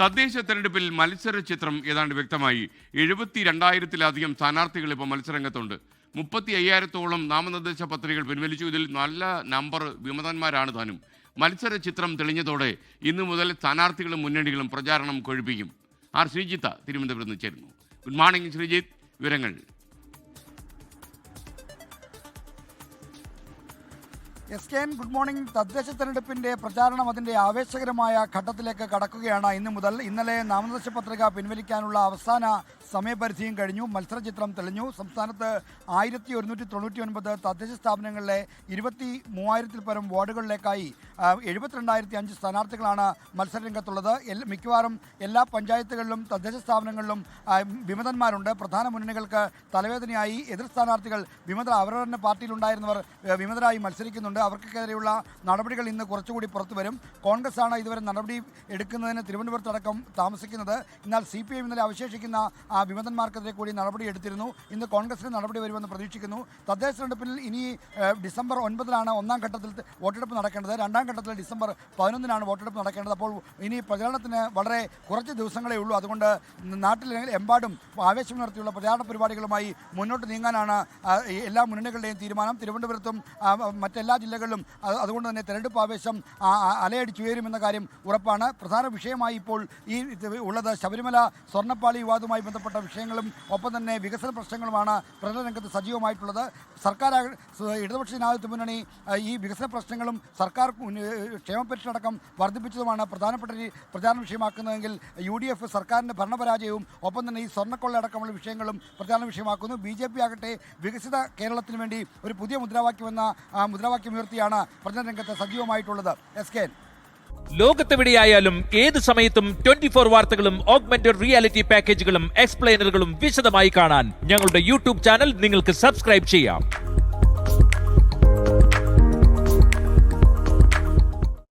തദ്ദേശ തെരഞ്ഞെടുപ്പിൽ മത്സര ചിത്രം ഏതാണ്ട് വ്യക്തമായി. എഴുപത്തി രണ്ടായിരത്തിലധികം സ്ഥാനാർത്ഥികൾ ഇപ്പോൾ മത്സരരംഗത്തുണ്ട്. മുപ്പത്തി അയ്യായിരത്തോളം നാമനിർദ്ദേശ പത്രികകൾ പിൻവലിച്ചു. ഇതിൽ നല്ല നമ്പർ വിമതന്മാരാണ് താനും. മത്സര ചിത്രം തെളിഞ്ഞതോടെ ഇന്നു മുതൽ സ്ഥാനാർത്ഥികളും മുന്നണികളും പ്രചാരണം കൊഴുപ്പിക്കും. ആർ ശ്രീജിത്ത തിരുവനന്തപുരത്ത് ചേരുന്നു. Good morning Sreejith. വിവരങ്ങൾ S K N good morning തദ്ദേശ തെരഞ്ഞെടുപ്പിന്റെ പ്രചാരണം അതിന്റെ ആവേശകരമായ ഘട്ടത്തിലേക്ക് കടക്കുകയാണ് ഇന്ന് മുതൽ. ഇന്നലെ നാമനിർദ്ദേശ പത്രിക പിൻവലിക്കാനുള്ള അവസാന സമയപരിധിയും കഴിഞ്ഞു. മത്സരചിത്രം തെളിഞ്ഞു. സംസ്ഥാനത്ത് ആയിരത്തി ഒരുന്നൂറ്റി തൊണ്ണൂറ്റി ഒൻപത് തദ്ദേശ സ്ഥാപനങ്ങളിലെ ഇരുപത്തി മൂവായിരത്തിൽ പരം വാർഡുകളിലേക്കായി എഴുപത്തിരണ്ടായിരത്തി അഞ്ച് സ്ഥാനാർത്ഥികളാണ് മത്സരരംഗത്തുള്ളത്. മിക്കവാറും എല്ലാ പഞ്ചായത്തുകളിലും തദ്ദേശ സ്ഥാപനങ്ങളിലും വിമതന്മാരുണ്ട്. പ്രധാന മുന്നണികൾക്ക് തലവേദനയായി. എതിർ സ്ഥാനാർത്ഥികൾ വിമത അവരുടെ പാർട്ടിയിലുണ്ടായിരുന്നവർ വിമതരായി മത്സരിക്കുന്നുണ്ട്. അവർക്കെതിരെയുള്ള നടപടികൾ ഇന്ന് കുറച്ചുകൂടി പുറത്തു വരും. കോൺഗ്രസ് ആണ് ഇതുവരെ നടപടി എടുക്കുന്നതിന് തിരുവനന്തപുരത്തടക്കം താമസിക്കുന്നത്. എന്നാൽ സി പി ഐ ഇന്നലെ അവശേഷിക്കുന്ന ആ വിമതന്മാർക്കെതിരെ കൂടി നടപടി എടുത്തിരുന്നു. ഇന്ന് കോൺഗ്രസിന് നടപടി വരുമെന്ന് പ്രതീക്ഷിക്കുന്നു. തദ്ദേശ തെരഞ്ഞെടുപ്പിൽ ഇനി ഡിസംബർ ഒൻപതിനാണ് ഒന്നാം ഘട്ടത്തിൽ വോട്ടെടുപ്പ് നടക്കേണ്ടത്. രണ്ടാം ഘട്ടത്തിൽ ഡിസംബർ പതിനൊന്നിനാണ് വോട്ടെടുപ്പ് നടക്കേണ്ടത്. അപ്പോൾ ഇനി പ്രചാരണത്തിന് വളരെ കുറച്ച് ദിവസങ്ങളേ ഉള്ളൂ. അതുകൊണ്ട് നാട്ടിൽ എമ്പാടും ആവേശം നടത്തിയുള്ള പ്രചാരണ പരിപാടികളുമായി മുന്നോട്ട് നീങ്ങാനാണ് എല്ലാ മുന്നണികളുടെയും തീരുമാനം. തിരുവനന്തപുരത്തും മറ്റെല്ലാ ജില്ലകളിലും അത് അതുകൊണ്ട് തന്നെ തെരഞ്ഞെടുപ്പ് ആവേശം അലയടിച്ചുയരുമെന്ന കാര്യം ഉറപ്പാണ്. പ്രധാന വിഷയമായി ഇപ്പോൾ ഈ ഉള്ളത് ശബരിമല സ്വർണപ്പാളി വിവാദവുമായി ബന്ധപ്പെട്ട വിഷയങ്ങളും ഒപ്പം തന്നെ വികസന പ്രശ്നങ്ങളുമാണ് പ്രചരണ രംഗത്ത് സജീവമായിട്ടുള്ളത്. സർക്കാർ ഇടതുപക്ഷ ജനാധിപത്യ മുന്നണി ഈ വികസന പ്രശ്നങ്ങളും സർക്കാർ ക്ഷേമ പരിഷടക്കം വർദ്ധിപ്പിച്ചതുമാണ് പ്രധാനപ്പെട്ട പ്രചാരണ വിഷയമാക്കുന്നതെങ്കിൽ യു ഡി എഫ് സർക്കാരിന്റെ ഭരണപരാജയവും ഒപ്പം തന്നെ ഈ സ്വർണക്കൊള്ള അടക്കമുള്ള വിഷയങ്ങളും പ്രചാരണ വിഷയമാക്കുന്നു. ബി ജെ പി ആകട്ടെ വികസിത കേരളത്തിന് വേണ്ടി ഒരു പുതിയ മുദ്രാവാക്യം എന്ന മുദ്രാവാക്യം ഉയർത്തിയാണ് പ്രചരണ രംഗത്ത് സജീവമായിട്ടുള്ളത്. എസ് കെ ലോകത്തെവിടെയായാലും ഏത് സമയത്തും ട്വന്റി ഫോർ വാർത്തകളും ഓഗ്മെന്റഡ് റിയാലിറ്റി പാക്കേജുകളും എക്സ്പ്ലെയിനറുകളും വിശദമായി കാണാൻ ഞങ്ങളുടെ യൂട്യൂബ് ചാനൽ നിങ്ങൾക്ക് സബ്സ്ക്രൈബ് ചെയ്യാം.